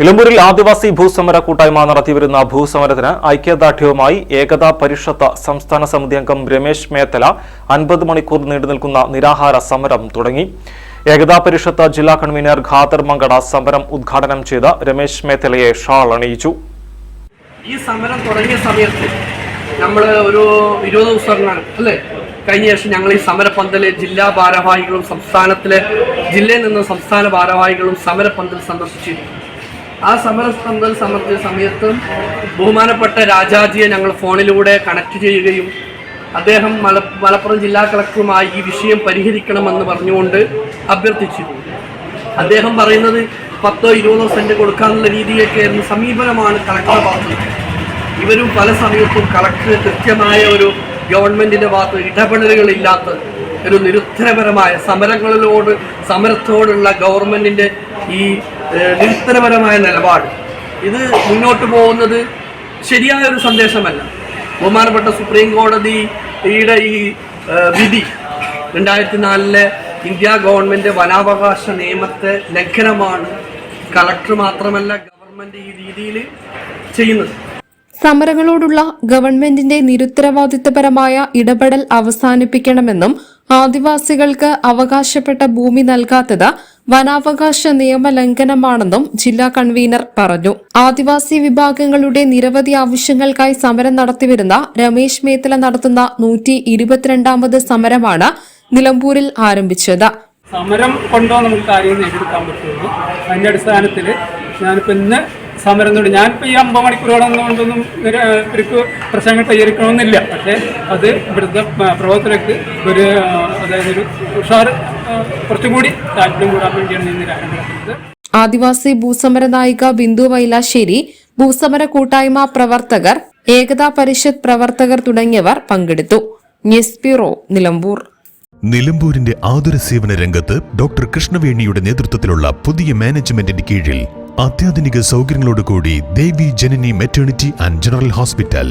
നിലമ്പൂരിൽ ആദിവാസി ഭൂസമര കൂട്ടായ്മ നടത്തിവരുന്ന ഭൂസമരത്തിന് ഐക്യദാർഢ്യവുമായി ഏകതാ പരിഷത്ത് സംസ്ഥാന സമിതി അംഗം രമേശ് മേത്തല അൻപത് മണിക്കൂർ നീണ്ടുനിൽക്കുന്ന നിരാഹാര സമരം തുടങ്ങി. ഏകതാ പരിഷത്ത് ജില്ലാ കൺവീനർ ഖാദർ മങ്കട സമരം ഉദ്ഘാടനം ചെയ്ത് രമേശ് മേത്തലയെ ഷാൾ അണിയിച്ചു. ഈ സമരം തുടങ്ങിയ സമയത്ത് നമ്മൾ ഒരു ഇരുപത് ദിവസങ്ങളാണ് അല്ലേ? കഴിഞ്ഞ ശേഷം ഞങ്ങൾ ഈ സമരപന്തൽ ജില്ലാ ഭാരവാഹികളും സംസ്ഥാനത്തിലെ ജില്ലയിൽ നിന്ന് സംസ്ഥാന ഭാരവാഹികളും സമരപന്തൽ സന്ദർശിച്ചിരുന്നു. ആ സമരപന്തൽ സമർപ്പിച്ച സമയത്തും ബഹുമാനപ്പെട്ട രാജാജിയെ ഞങ്ങൾ ഫോണിലൂടെ കണക്ട് ചെയ്യുകയും അദ്ദേഹം മല മലപ്പുറം ജില്ലാ കളക്ടറുമായി ഈ വിഷയം പരിഹരിക്കണമെന്ന് പറഞ്ഞുകൊണ്ട് അഭ്യർത്ഥിച്ചിരുന്നു അദ്ദേഹം പറയുന്നത് പത്തോ ഇരുപതോ സെന്റ് കൊടുക്കാനുള്ള രീതിയൊക്കെയായിരുന്നു സമീപനമാണ് കളക്ടറുടെ ഭാഗത്ത്. ഇവരും പല സമയത്തും കളക്ടർ കൃത്യമായ ഒരു ഗവൺമെന്റിന്റെ ഭാഗത്ത് ഇടപെടലുകളില്ലാത്ത ഒരു നിരുത്തരപരമായ സമരങ്ങളിലോട് സമരത്തോടുള്ള ഗവൺമെന്റിന്റെ ഈ നിരുത്തരപരമായ നിലപാട്. ഇത് മുന്നോട്ട് പോകുന്നത് ശരിയായ ഒരു സന്ദേശമല്ല. ബഹുമാനപ്പെട്ട സുപ്രീം കോടതിയുടെ ഈ വിധി രണ്ടായിരത്തി നാലിലെ ഇന്ത്യ ഗവൺമെന്റ് വനാവകാശ നിയമത്തെ ലംഘനമാണ് കളക്ടർ മാത്രമല്ല ഗവൺമെന്റ് ഈ രീതിയിൽ ചെയ്യുന്നത്. സമരങ്ങളോടുള്ള ഗവൺമെന്റിന്റെ നിരുത്തരവാദിത്തപരമായ ഇടപെടൽ അവസാനിപ്പിക്കണമെന്നും ആദിവാസികൾക്ക് അവകാശപ്പെട്ട ഭൂമി നൽകാത്തത് വനാവകാശ നിയമ ലംഘനമാണെന്നും ജില്ലാ കൺവീനർ പറഞ്ഞു. ആദിവാസി വിഭാഗങ്ങളുടെ നിരവധി ആവശ്യങ്ങൾക്കായി സമരം നടത്തിവരുന്ന രമേശ് മേത്തല നടത്തുന്ന നൂറ്റി ഇരുപത്തിരണ്ടാമത് സമരമാണ് നിലമ്പൂരിൽ ആരംഭിച്ചത്. സമരം കൊണ്ടോ നമുക്ക് കാര്യം നേടിയെടുക്കാൻ പറ്റുള്ളൂ. അതിന്റെ അടിസ്ഥാനത്തിൽ ഞാനിപ്പോൾ ഇന്ന് സമരം തൊട്ട് ഞാനിപ്പോൾ ഈ അമ്പത് മണിക്കൂറോളം കൊണ്ടൊന്നും പ്രശ്നങ്ങൾ പരിഹരിക്കണമെന്നില്ല. പക്ഷേ അത് ഇവിടുത്തെ പ്രവർത്തനക്ക് പ്രവർത്തകർക്ക് ഒരു അതായത് ഒരു ഉഷാർ കുറച്ചും കൂടി താല്പര്യം കൂടാൻ വേണ്ടിയാണ് ഇന്ന് രാജ്യം ആദിവാസി ഭൂസമര നായിക ബിന്ദു വൈലാശ്ശേരി ഭൂസമര കൂട്ടായ്മ പ്രവർത്തകർ ഏകതാ പരിഷത്ത് പ്രവർത്തകർ തുടങ്ങിയവർ പങ്കെടുത്തു. News bureau Nilambur. നിലമ്പൂരിന്റെ ആതുര സേവന രംഗത്ത് ഡോക്ടർ കൃഷ്ണവേണിയുടെ നേതൃത്വത്തിലുള്ള പുതിയ മാനേജ്മെന്റിന്റെ കീഴിൽ അത്യാധുനിക സൗകര്യങ്ങളോടുകൂടി Devi Janani maternity and general hospital